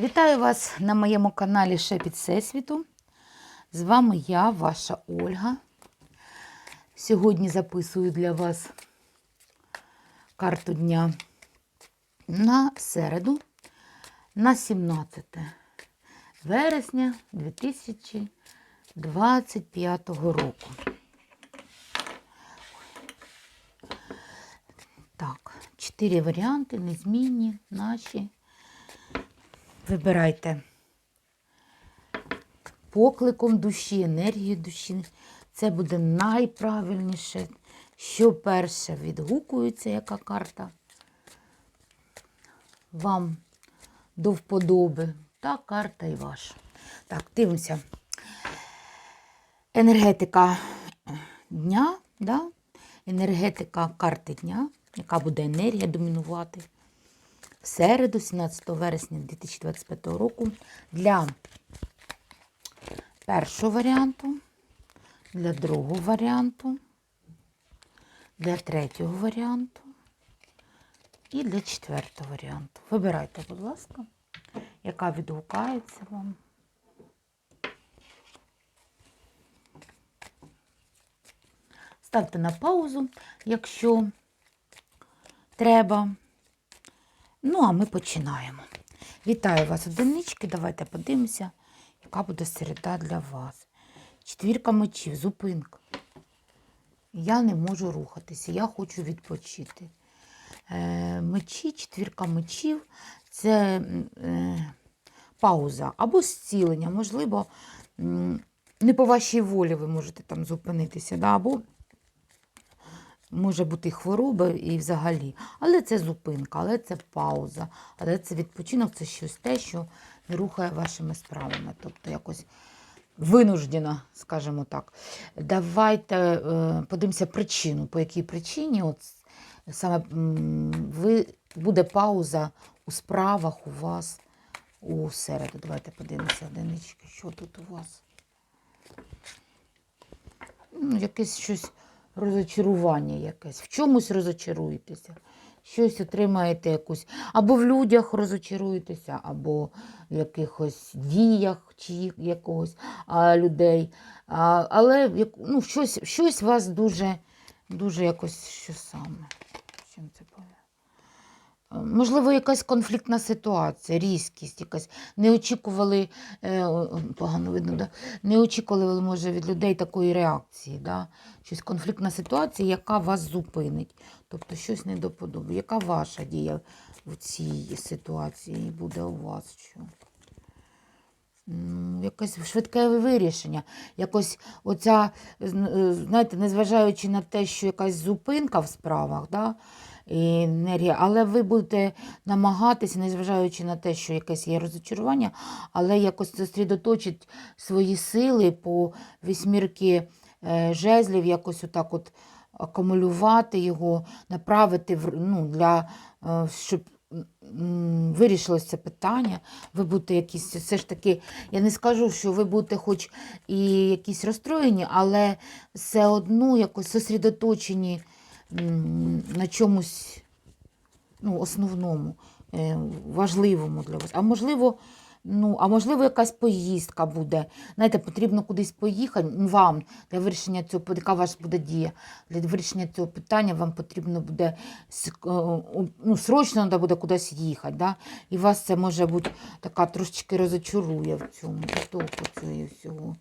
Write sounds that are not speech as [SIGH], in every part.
Вітаю вас на моєму каналі Шепіт Всесвіту. З вами я, ваша Ольга. Сьогодні записую для вас карту дня на середу, на 17 вересня 2025 року. Так, чотири варіанти, незмінні, наші. Вибирайте покликом душі, енергією душі. Це буде найправильніше, що перше відгукується, яка карта. Вам до вподоби. Та карта і ваша. Так, дивимося. Енергетика дня, да? енергетика карти дня, яка буде енергія домінувати в середу, 17 вересня 2025 року, для першого варіанту, для другого варіанту, для третього варіанту і для четвертого варіанту. Вибирайте, будь ласка, яка відгукається вам. Ставте на паузу, якщо треба. Ну, а ми починаємо. Вітаю вас, одинички. Давайте подивимося, яка буде середа для вас. Четвірка мечів, зупинка. Я не можу рухатися, я хочу відпочити. Е, мечі, четвірка мечів це е, пауза або зцілення. Можливо, не по вашій волі ви можете там зупинитися, да? або може бути хвороба і взагалі. Але це зупинка, але це пауза, але це відпочинок, це щось те, що рухає вашими справами. Тобто якось винуждено, скажімо так. Давайте е, подивимося причину, по якій причині от саме ви, буде пауза у справах у вас у середу. Давайте подивимося, одинички, що тут у вас. Ну, якесь щось розочарування якесь. В чомусь розочаруєтеся. Щось отримаєте якусь. Або в людях розочаруєтеся, або в якихось діях чи якогось а, людей. А, але ну, щось, щось вас дуже, дуже якось що саме. Чим це пов'язано? Можливо, якась конфліктна ситуація, різкість, якась. Не очікували, е, погано видно, да? не очікували, може, від людей такої реакції. Да? Щось конфліктна ситуація, яка вас зупинить. Тобто щось не до. Яка ваша дія в цій ситуації буде у вас? Що? Якесь швидке вирішення. Якось оця, е, знаєте, незважаючи на те, що якась зупинка в справах, да, енергія, але ви будете намагатися, незважаючи на те, що якесь є розочарування, але якось зосередоточити свої сили по вісьмірки е, жезлів, якось отак от акумулювати його, направити ну, для, е, щоб це питання. Ви будете якісь, все ж таки, я не скажу, що ви будете хоч і якісь розстроєні, але все одно якось зосередоточені м, на чомусь ну, основному, е, важливому для вас. А можливо, ну, а можливо, якась поїздка буде. Знаєте, потрібно кудись поїхати ну, вам для вирішення цього, яка ваша буде дія. Для вирішення цього питання вам потрібно буде е, ну, срочно треба буде кудись їхати. Да? І вас це може бути така трошечки розочарує в цьому потоку цієї всього.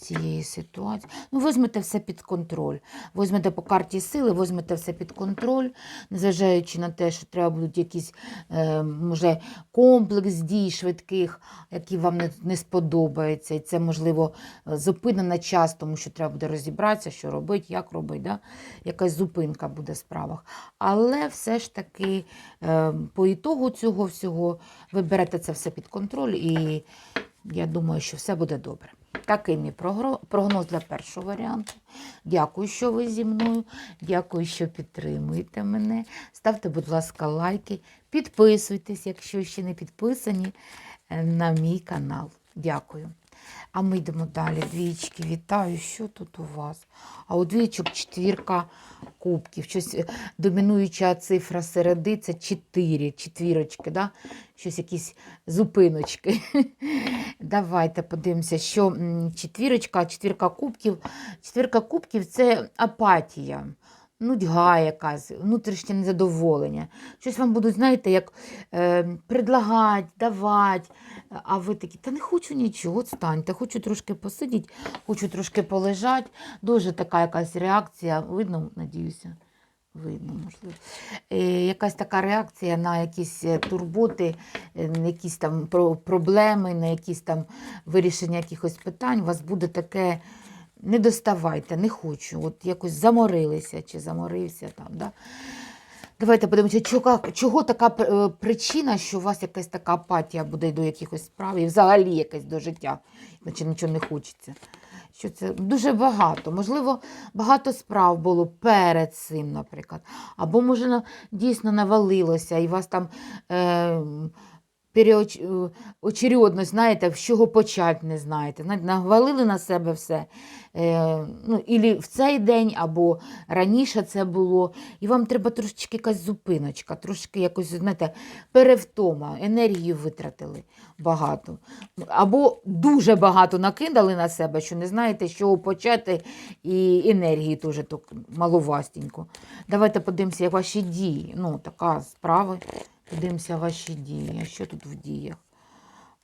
Цієї ситуації. Ну, візьмете все під контроль. Візьмете по карті сили, візьмете все під контроль, незважаючи на те, що треба будуть якісь, е, може, комплекс дій швидких, які вам не, не сподобаються. І це, можливо, зупинено на час, тому що треба буде розібратися, що робити, як робити. Да? Якась зупинка буде в справах. Але все ж таки, е, по ітогу цього всього, ви берете це все під контроль, і я думаю, що все буде добре. Такий мій прогноз для першого варіанту. Дякую, що ви зі мною. Дякую, що підтримуєте мене. Ставте, будь ласка, лайки, підписуйтесь, якщо ще не підписані е, на мій канал. Дякую. А ми йдемо далі. Двічки, вітаю. Що тут у вас? А у двічок четвірка кубків. Щось е, домінуюча цифра середи це 4, четвірочки, да? щось якісь зупиночки. [LAUGHS] Давайте подивимося, що четвірочка, четвірка кубків. Четвірка кубків це апатія. Нудьга якась, внутрішнє незадоволення. Щось вам будуть, знаєте, як е, предлагати, давати, а ви такі, та не хочу нічого, станьте, хочу трошки посидіти, хочу трошки полежати. Дуже така якась реакція, видно, надіюся, видно, можливо. Е, якась така реакція на якісь е, турботи, е, на якісь там проблеми, на якісь там вирішення якихось питань. У вас буде таке. Не доставайте, не хочу. От якось заморилися чи заморився там. Да? Давайте подивимося, чого, чого така е, причина, що у вас якась така апатія буде до якихось справ і взагалі якась до життя, наче нічого не хочеться. Що це дуже багато. Можливо, багато справ було перед цим, наприклад. Або, може, дійсно навалилося, і вас там е, переоч... е, знаєте, з чого почати не. Знаєте, Навалили на себе все. Е, ну, ілі в цей день, або раніше це було. І вам треба трошечки якась зупиночка, трошки якось, знаєте, перевтома, енергію витратили багато. Або дуже багато накидали на себе, що не знаєте, з чого почати, і енергії теж так маловастенько. Давайте подивимося, як ваші дії. Ну, така справа. Подивимося ваші дії. Що тут в діях?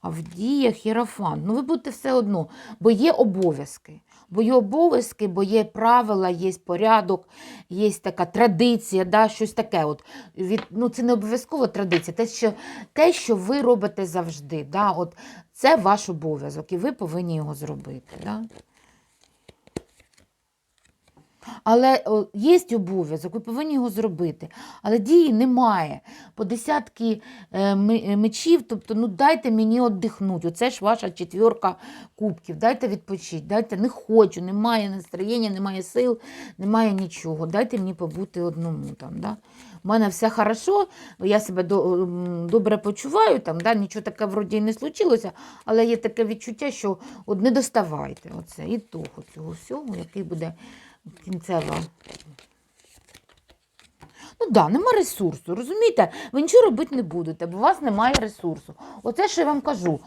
А в діях єрафант. Ну, ви будете все одно, бо є обов'язки. Бо є обов'язки, бо є правила, є порядок, є така традиція, да, щось таке. От, від, ну, це не обов'язково традиція, те, що, те, що ви робите завжди. Да, от, це ваш обов'язок, і ви повинні його зробити. Да? Але є обов'язок, ви повинні його зробити. Але дії немає. По десятки е, е, мечів, тобто, ну дайте мені віддихнути. Оце ж ваша четвірка кубків. Дайте відпочити, дайте не хочу, немає настроєння, немає сил, немає нічого. Дайте мені побути одному. Там, да? У мене все хорошо, я себе добре почуваю, там, да? нічого таке вроді не случилося, але є таке відчуття, що от не доставайте оце, і того цього всього, який буде кінцева. Ну да, нема ресурсу, розумієте? Ви нічого робити не будете, бо у вас немає ресурсу. Оце, що я вам кажу,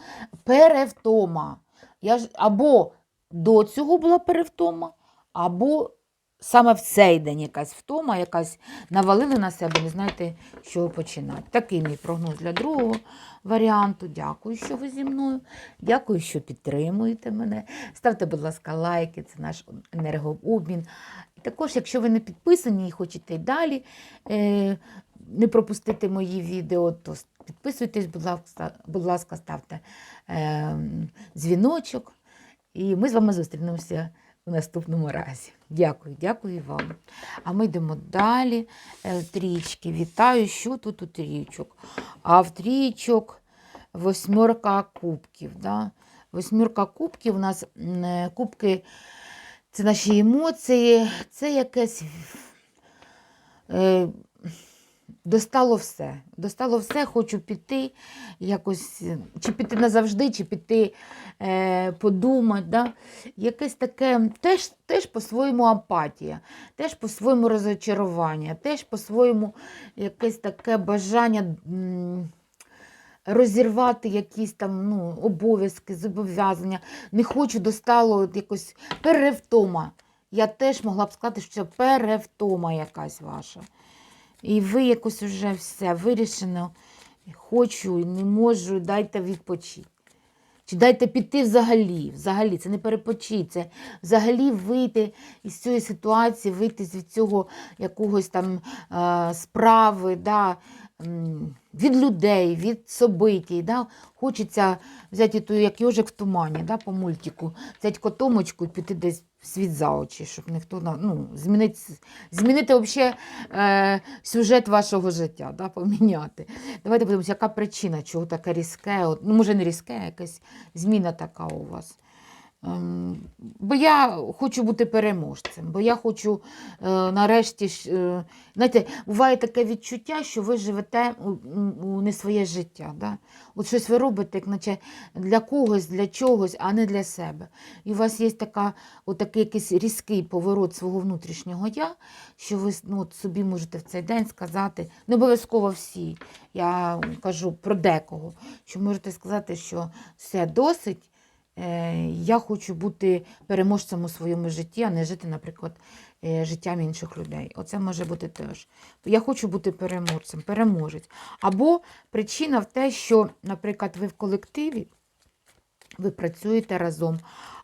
перевтома. Я ж або до цього була перевтома, або саме в цей день якась втома, якась навалили на себе, не знаєте, з чого починати. Такий мій прогноз для другого варіанту. Дякую, що ви зі мною. Дякую, що підтримуєте мене. Ставте, будь ласка, лайки, це наш енергообмін. Також, якщо ви не підписані і хочете й далі е, не пропустити мої відео, то підписуйтесь, будь ласка, будь ласка, ставте е, дзвіночок. І ми з вами зустрінемося у наступному разі. Дякую, дякую вам. А ми йдемо далі. Е, Трічки. Вітаю, що тут у трічок? А в трічок восьмерка кубків. Да? Восьмірка кубків у нас е, кубки це наші емоції, це якесь. Достало все. Достало все, хочу піти, якось, чи піти назавжди, чи піти е, подумати. Да? Якесь таке, теж, теж по-своєму апатія, теж по-своєму розочарування, теж по-своєму якесь таке бажання розірвати якісь там ну, обов'язки, зобов'язання. Не хочу, достало якось перевтома. Я теж могла б сказати, що це перевтома якась ваша. І ви якось вже все вирішено. Хочу не можу, дайте відпочити. Чи дайте піти взагалі. Взагалі, це не перепочити, це взагалі вийти із цієї ситуації, вийти з цього якогось там е, справи, да, від людей, від собитій. Да. Хочеться взяти ту, як йожик в тумані, да, по мультику, взяти котомочку і піти десь світ за очі, щоб ніхто ну, змінити, змінити взагалі е, сюжет вашого життя, да, поміняти. Давайте подивимося, яка причина, чого таке різке, ну, може не різке, якась зміна така у вас. Ем, Бо я хочу бути переможцем, бо я хочу е, нарешті. Е, знаєте, буває таке відчуття, що ви живете у, не своє життя. Да? От щось ви робите, наче для когось, для чогось, а не для себе. І у вас є така, от якийсь різкий поворот свого внутрішнього я, що ви ну, от собі можете в цей день сказати, не обов'язково всі, я кажу про декого, що можете сказати, що все досить. Е, Я хочу бути переможцем у своєму житті, а не жити, наприклад, е, життям інших людей. Оце може бути теж. Я хочу бути переможцем, переможець. Або причина в те, що, наприклад, ви в колективі, ви працюєте разом,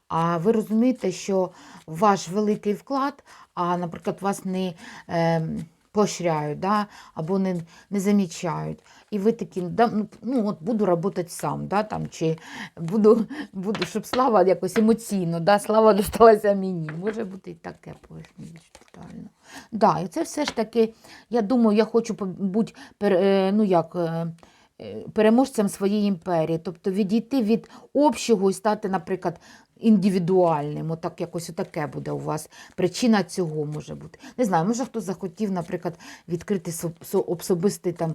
а ви розумієте, що ваш великий вклад, а, наприклад, вас не е, поощряють, да? або не, не замічають. І ви такі, да, ну, ну от буду працювати сам, да, там, чи буду, буду, щоб слава якось емоційно, да, слава [LAUGHS] досталася мені. Може бути і таке поясню детально. Да, і це все ж таки, я думаю, я хочу бути е, ну, як, е, е, переможцем своєї імперії, тобто відійти від общого і стати, наприклад, індивідуальним. Отак якось отаке буде у вас. Причина цього може бути. Не знаю, може хтось захотів, наприклад, відкрити со- со- особистий там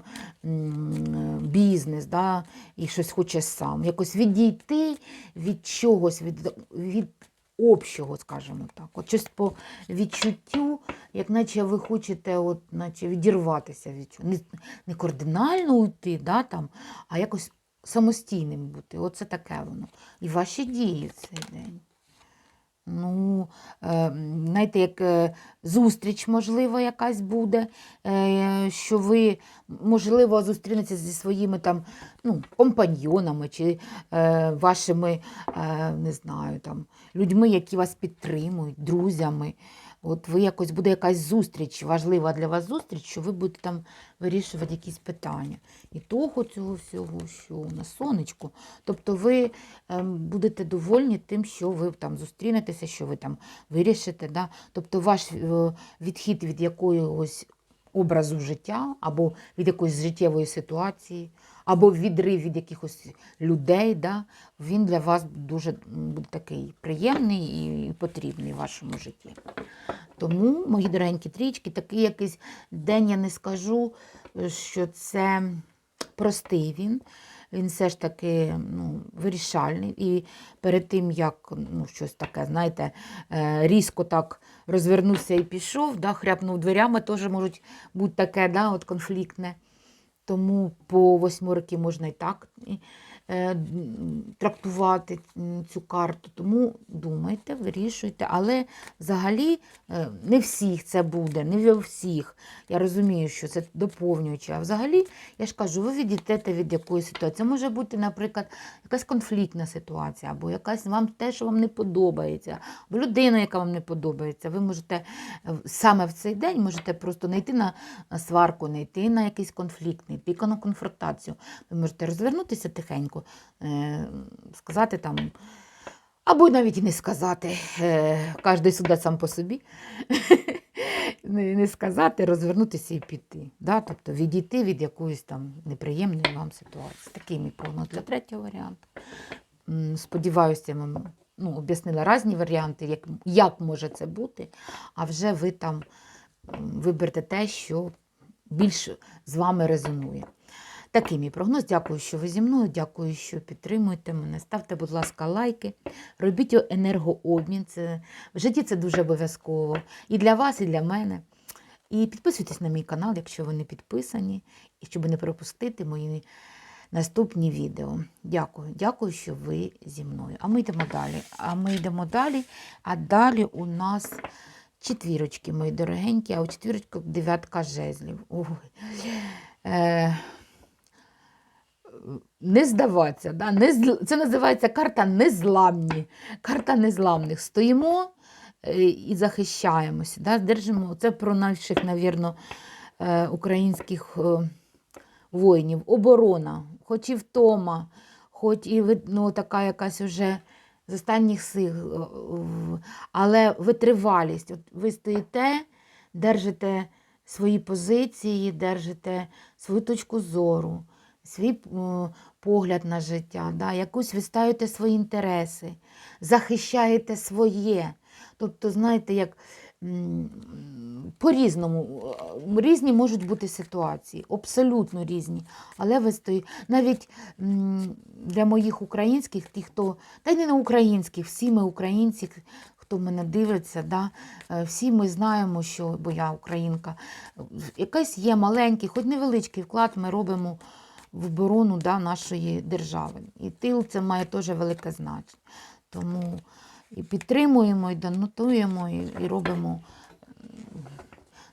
бізнес, да, і щось хоче сам. Якось відійти від чогось, від, від общого, скажімо так. От щось по відчуттю, як наче ви хочете от, наче відірватися від чого. Не, не кардинально уйти, да, там, а якось самостійним бути. Оце таке воно. І ваші дії в цей день. Ну, е, знаєте, як е, зустріч, можливо, якась буде, е, що ви, можливо, зустрінетеся зі своїми там, ну, компаньйонами чи вашими, не знаю, там, людьми, які вас підтримують, друзями. От ви якось буде якась зустріч, важлива для вас зустріч, що ви будете там вирішувати якісь питання. І того цього всього, що на сонечку. Тобто ви ем, будете довольні тим, що ви там зустрінетеся, що ви там вирішите. Да? Тобто ваш е, відхід від якогось образу життя, або від якоїсь життєвої ситуації, або відрив від якихось людей, да? він для вас дуже буде такий приємний і потрібний в вашому житті. Тому, мої дорогенькі трічки, такий якийсь день я не скажу, що це простий він. Він все ж таки ну, вирішальний. І перед тим, як ну, щось таке, знаєте, е, різко так розвернувся і пішов, да, хряпнув дверями, теж можуть бути таке да, от конфліктне. Тому по восьмерки можна і так трактувати цю карту. Тому думайте, вирішуйте. Але взагалі е, не всіх це буде, не всіх. Я розумію, що це доповнююче. А взагалі, я ж кажу, ви відійдете від якоїсь ситуації. Це Може бути, наприклад, якась конфліктна ситуація, або якась вам те, що вам не подобається, або людина, яка вам не подобається. Ви можете е, саме в цей день можете просто не йти на сварку, не йти на якийсь конфлікт, не йти на конфронтацію. Ви можете розвернутися тихенько, е, сказати там. Або навіть і не сказати, е, кожен судить сам по собі. [LAUGHS] не, сказати, розвернутися і піти. Да? Тобто відійти від якоїсь там неприємної вам ситуації. Такий мій прогноз для третього варіанту. Сподіваюся, я вам ну, об'яснила різні варіанти, як, як може це бути, а вже ви там виберете те, що більш з вами резонує. Такий мій прогноз. Дякую, що ви зі мною. Дякую, що підтримуєте мене. Ставте, будь ласка, лайки. Робіть енергообмін. Це, в житті це дуже обов'язково. І для вас, і для мене. І підписуйтесь на мій канал, якщо ви не підписані, і щоб не пропустити мої наступні відео. Дякую, дякую, що ви зі мною. А ми йдемо далі. А ми йдемо далі. А далі у нас четвірочки, мої дорогенькі, а у четвірочку дев'ятка жезлів. Ой. Е, не здаватися. Да? Не Це називається карта незламні. Карта незламних. Стоїмо е, і захищаємося. Да? Держимо. Це про наших, навірно, е, українських е, воїнів. Оборона, хоч і втома, хоч і ну, така якась уже з останніх сил, але витривалість. От ви стоїте, держите свої позиції, держите свою точку зору, свій е, погляд на життя, да, якусь ви ставите свої інтереси, захищаєте своє. Тобто, знаєте, як по-різному, е, різні можуть бути ситуації, абсолютно різні. Але ви стоїте, навіть для моїх українських, ті, хто, та й не на українських, всі ми українці, хто мене дивиться, да, е, всі ми знаємо, що, бо я українка, якийсь є маленький, хоч невеличкий вклад ми робимо в оборону да, нашої держави. І тил це має теж велике значення. Тому і підтримуємо, і донатуємо, і, і робимо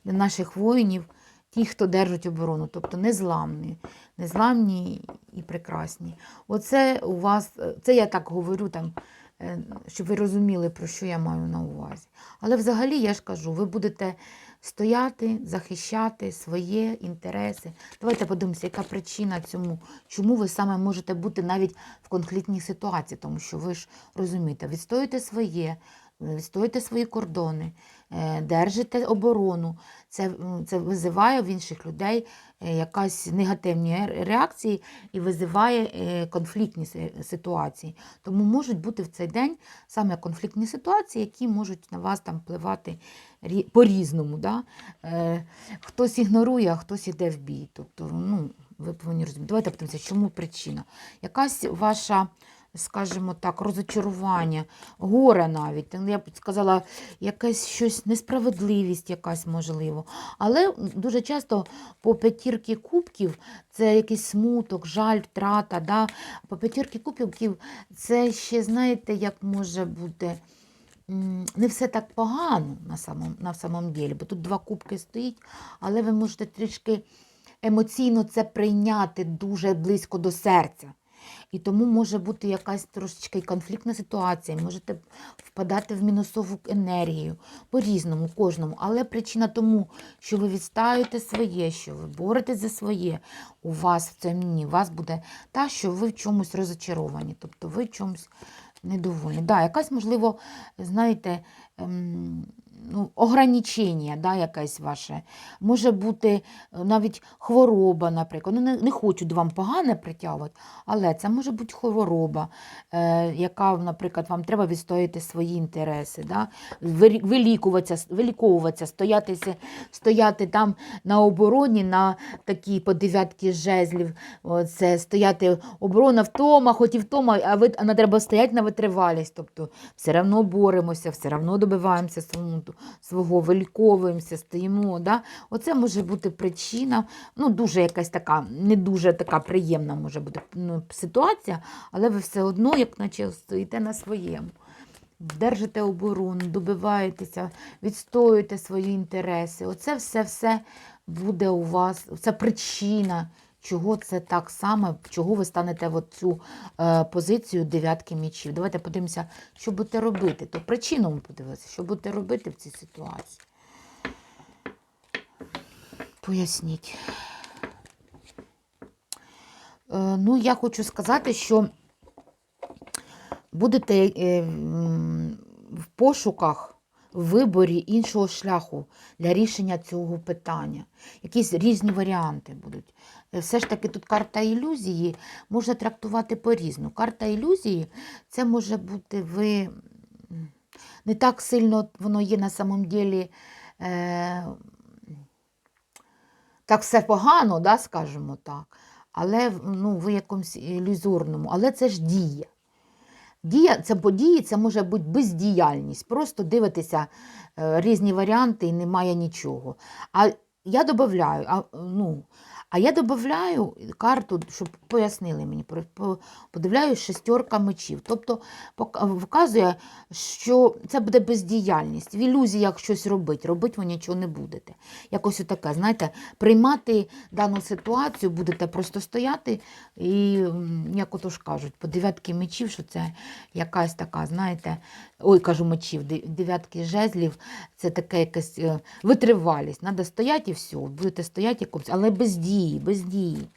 для наших воїнів ті, хто держать оборону, тобто незламні, незламні і прекрасні. Оце у вас, це я так говорю, там, е, щоб ви розуміли, про що я маю на увазі. Але взагалі я ж кажу, ви будете стояти, захищати свої інтереси. Давайте подивимося, яка причина цьому, чому ви саме можете бути навіть в конфліктній ситуації, тому що ви ж розумієте, відстоюєте своє, відстоюєте свої кордони, е, держите оборону. Це, це визиває в інших людей якась негативні ре- реакції і визиває е, конфліктні ситуації. Тому можуть бути в цей день саме конфліктні ситуації, які можуть на вас там впливати по-різному. Да? Е, Хтось ігнорує, а хтось іде в бій. Тобто, ну, ви повинні розуміти. Давайте подивимося, чому причина. Якась ваша, скажімо так, розочарування, горе навіть. Я б сказала, якась щось несправедливість, якась можливо. Але дуже часто по п'ятірки кубків це якийсь смуток, жаль, втрата. Да? По п'ятірки кубків це ще, знаєте, як може бути. Не все так погано на самом, на самом ділі, бо тут два кубки стоїть, але ви можете трішки емоційно це прийняти дуже близько до серця. І тому може бути якась трошечки конфліктна ситуація, можете впадати в мінусову енергію по-різному, кожному. Але причина тому, що ви відстаєте своє, що ви боретесь за своє, у вас в цьому у вас буде та, що ви в чомусь розочаровані, тобто ви в чомусь недовольні. Да, якась, можливо, знаєте, ем, ну, ограничення, да, якесь ваше. Може бути е, навіть хвороба, наприклад. Ну, не, не хочу вам погане притягувати, але це може бути хвороба, е, яка, наприклад, вам треба відстояти свої інтереси, да? вилікуватися, виліковуватися, стояти, стояти там на обороні, на такі по дев'ятки жезлів, це стояти оборона втома, хоч і втома, а, ви, а треба стояти на витривалість. Тобто все одно боремося, все одно добиваємося свого, свого виліковуємося, стоїмо. Да? Оце може бути причина, ну дуже якась така, не дуже така приємна може бути ну, ситуація, але ви все одно, як наче стоїте на своєму. Держите оборону, добиваєтеся, відстоюєте свої інтереси. Оце все-все буде у вас, це причина, чого це так само, чого ви станете в цю е, позицію дев'ятки мічів. Давайте подивимося, що будете робити. То причину ми подивилися, що будете робити в цій ситуації. Поясніть. Е, ну, я хочу сказати, що будете е, в пошуках, в виборі іншого шляху для рішення цього питання. Якісь різні варіанти будуть. Е, Все ж таки тут карта ілюзії можна трактувати по-різному. Карта ілюзії це може бути ви не так сильно воно є на самом ділі. Е, так все погано, да, скажімо так. Але ну, ви якомусь ілюзорному, але це ж дія. Дія, це події, це може бути бездіяльність. Просто дивитися е, різні варіанти і немає нічого. А я додаю, ну, а я додаю карту, щоб пояснили мені, про- по- подивляю шестерка мечів. Тобто вказує, що це буде бездіяльність. В ілюзіях щось робити, робити ви нічого не будете. Якось отаке, знаєте, приймати дану ситуацію, будете просто стояти і, як ото ж кажуть, по дев'ятки мечів, що це якась така, знаєте, ой, кажу мечів, дев'ятки жезлів, це така якась е, витривалість. Треба стояти і все, будете стояти якомусь, але без дії, без дії.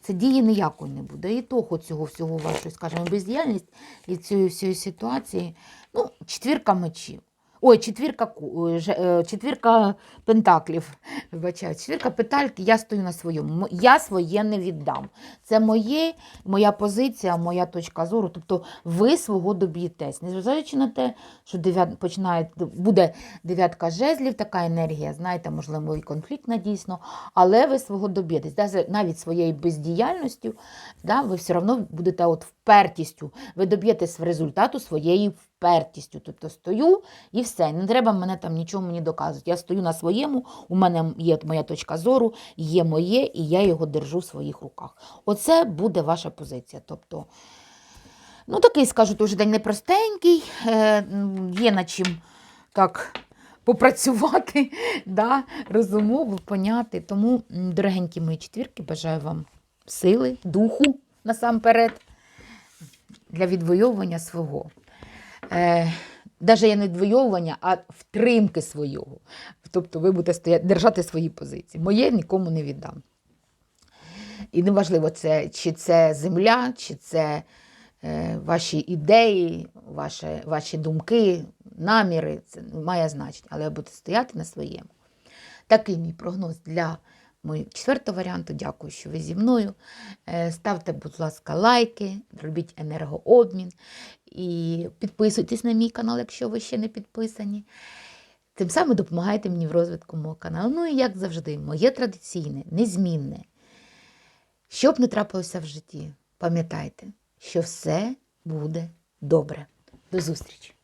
Це дії ніякої не буде. І того цього всього вашої, скажімо, бездіяльність і цієї всієї ситуації. Ну, четвірка мечів. Ой, четвірка, же- е, четвірка пентаклів. Вибачаю, четвірка пентаклів, я стою на своєму. Я своє не віддам. Це моє, моя позиція, моя точка зору. Тобто ви свого доб'єтесь. Незважаючи на те, що дев'ят, починає, буде дев'ятка жезлів, така енергія, знаєте, можливо, і конфліктна дійсно, але ви свого доб'єтесь. Навіть своєю бездіяльністю, да, ви все одно будете от впертістю. Ви доб'єтесь результату своєю впертістю. Тобто стою і все. Не треба мене там нічого мені доказувати. Я стою на своєму, у мене є моя точка зору, є моє, і я його держу в своїх руках. Оце буде ваша позиція. Тобто, ну такий, скажу, дуже день непростенький, е, є над чим так попрацювати, [LAUGHS] да, розумово, поняти. Тому, дорогенькі мої четвірки, бажаю вам сили, духу насамперед для відвоювання свого. Е, Навіть не відвоювання, а втримки свого. Тобто ви будете стояти, держати свої позиції. Моє нікому не віддам. І неважливо, це, чи це земля, чи це е, ваші ідеї, ваші, ваші думки, наміри, це має значення, але ви будете стояти на своєму. Такий мій прогноз для моєго четвертого варіанту. Дякую, що ви зі мною. Е, Ставте, будь ласка, лайки, робіть енергообмін і підписуйтесь на мій канал, якщо ви ще не підписані. Тим самим допомагаєте мені в розвитку мого каналу. Ну і як завжди, моє традиційне, незмінне. Що б не трапилося в житті, пам'ятайте, що все буде добре. До зустрічі!